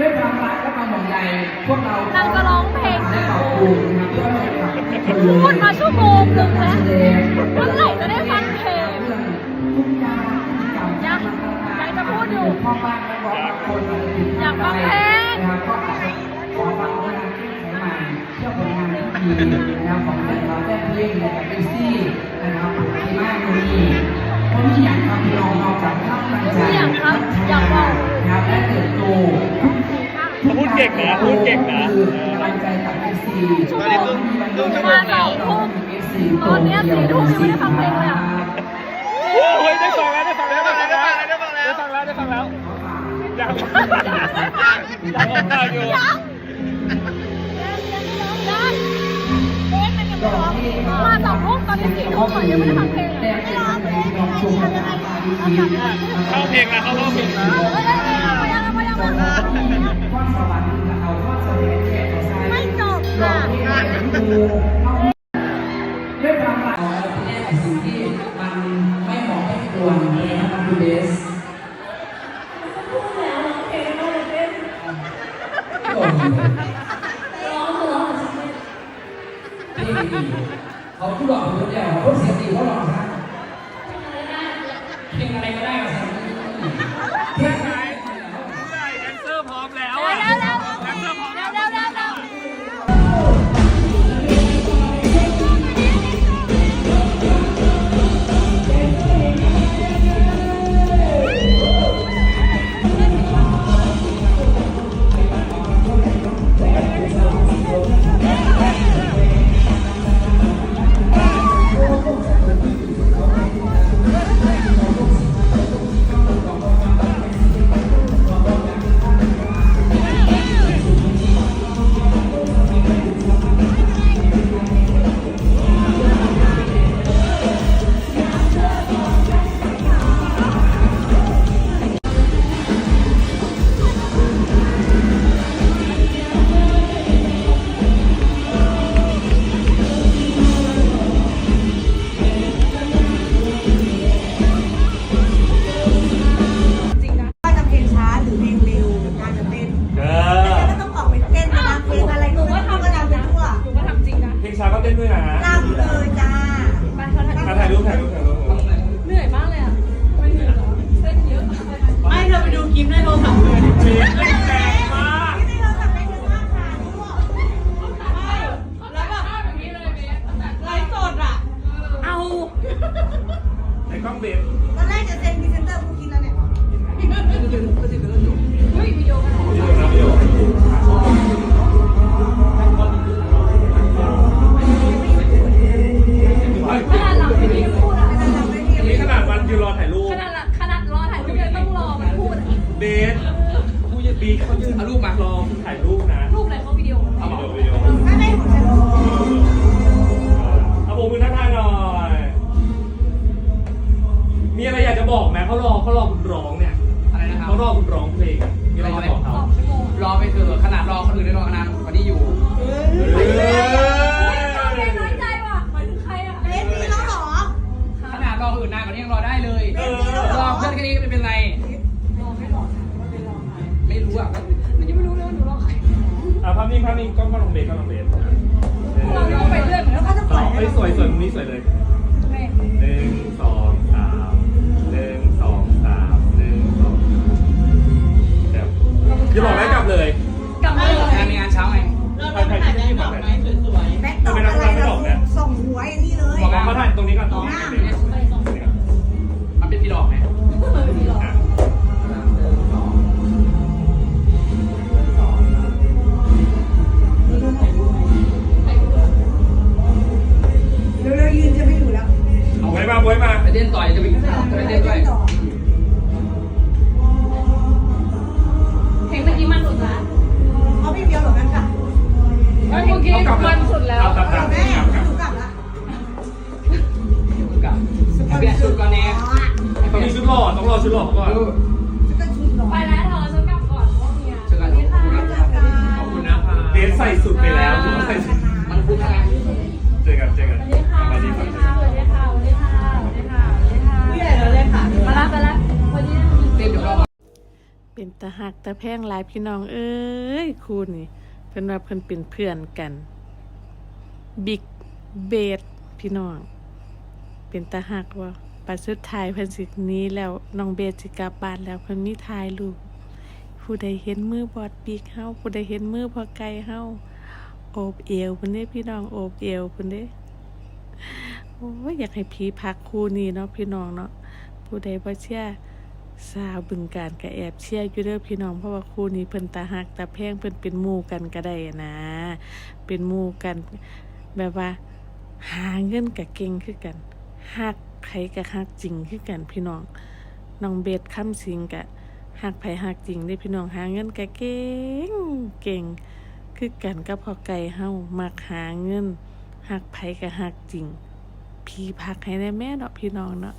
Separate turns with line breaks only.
ด้วยความรักและความห่วงใยพวกเรา
นางจะร้องเพลง
ได้ขอบคุณนะครับเพื่อนแฟนคลับทุกคนเลย
พูดมาชั่วโมงหนึงแล้วเมื่อไหร่จะได้ฟังเพลง
ทุกอย่างยัง
ยังจะพูดอยู่
พ่อบ้านและบอกคนอ
ยากฟังเพลง
นะครับก็ขอฟังเรื่องานที่ใหม่เชื่อผลงานที่ดีนะครับของแฟนเราแฟนเพลงนะครับเอซี่นะครับ งนะ
พูดเก่งนะ
คือกำลังใจจากเอซี
ชั่วโมงมาสองทุ่มตอนเนี้ยสี่ทุ่มยังไม่ได้ฟังเพลงเลยอะ
โอ้ยได้ฟังแล้วได้ฟังแล้วได้ฟังแล้วได้ฟังแล้วได้ฟังแล้วได้ฟังแล้วยังยังออกมาอยู่
ยังยังเพลงมันยังไม่ร้องมาสองทุ่มตอนนี้สี่ทุ่มอะยังไม่ได้ฟังเพลงเลยไม่ร้องเพลงทำยังไงเอากลับมา
เข้าเพลงแล้วเข้าเพลงแล้ว
ข้อสวรรค์เอาข้อสวรรค์แก่ใช้
ไม่จบค่ะ
ด้วยความรักเอาไปแก้ไขสิ่งที่มันไม่เหมาะไม่ควรนะครับคุณเบสเขาพูดหลอกผมเดียวเขาเสียงดีเขาหลอกนะเพลงอะไรก็ได้มา
ต้น
ด้วยนะ
รำเลยจ้า
อะถ่ายรูปถ่ายรูปถ่ายรูป
เหนื่อยมากเลยอะไม่เหนื่อยหรอเต้นเยอะ
ไม่เราไปดูคลิปในโทรศัพท์เลย อคนอื่
น
ได้
รอ
นาน
ก
ว่า
นี้อยู่
เออ
เพลงน้อยใจว่ะหมายถึงใครอะ
เล่นนี่แล้วเหรอ
ขนาดรอคนอื่นนานกว่านี้ยังรอได้เลยรอเพื่อนแค่นี้ไม่เป็นไร
รอไม่รอไม่รู้อะมันยังไม่รู้เลยว่าหนูรอใคร
อะภาพนิ่งภาพนิ่งกล้องกล้องลงเบสกล้องลงเบส
เรารอไปเรื่อยเหมือน
แล้ว
กัน
ก็จะปล่อย
เฮ้สวยสวยมุมนี้สวยเลย เป
ลี่
ยนชุดก่อนแน่
ต้องมีชุดหล่อต้องรอชุดหล่อก่อน
จะเป็นชุดหรอ
ไปแล้วเธอฉันกลับก่อนเพราะว่าเมีย
เจอกัน
นี่ค่ะ
ขอบคุณนะครับ
เบสใส่สุดไปแล้วถือว่าใส่สุด
มันคุ้มนะ
เจอกันเจอกัน
สวัสดีค่ะ
ส
ส
วั
วั
ส
ส
ดี
ดี
ครับ
ค่ะสวัสดีค่ะสวัสดีค่ะสวัสดีค่ะสวัสดีค่ะ
ผู้ใหญ่เราเลยค่ะ
มาละไปละสวัสดี
เต้นเดี๋ยวรอ
เป็นตาหักตาแพงหลายพี่น้องเอ้ยคู่นี่เพิ่นว่าเพิ่นเป็นเพื่อนกัน บิ๊กเบดพี่น้อง เป็นตาหักว่าปัดสุดท้ายเพิ่นสิหนี้แล้วน้องเบสสิกลับบ้านแล้วเพิ่นมีถ่ายรูปผู้ใดเห็นมือบอดบิ๊กเฮาผู้ใดเห็นมือพอไกลเฮาโอบเอวเพิ่นเด้พี่น้องโอบเอวเพิ่นเด้โอ้ยอยากให้ผีพักคู่นี้เนาะพี่น้องเนาะผู้ใดบ่เชื่อสาวบึงการก็แอบเชื่ออยู่เด้อพี่น้องเพราะว่าคู่นี้เพิ่นตาหักตาแพงเพิ่นเป็นหมู่กันก็ได้นะ เป็นหมู่กัน แบบว่า หาเงินกับเก่งคือกัน หักไผกับหักจริงคือกันพี่น้องน้องเบสคำสิงกะหักไผหักจริงได้พี่น้องหาเงินกะเก่งเก่ง คือกันกับพอไก่เฮามักหาเงินหักไผกับหักจริง พี่พักให้ได้แม่เนาะพี่น้องเนาะ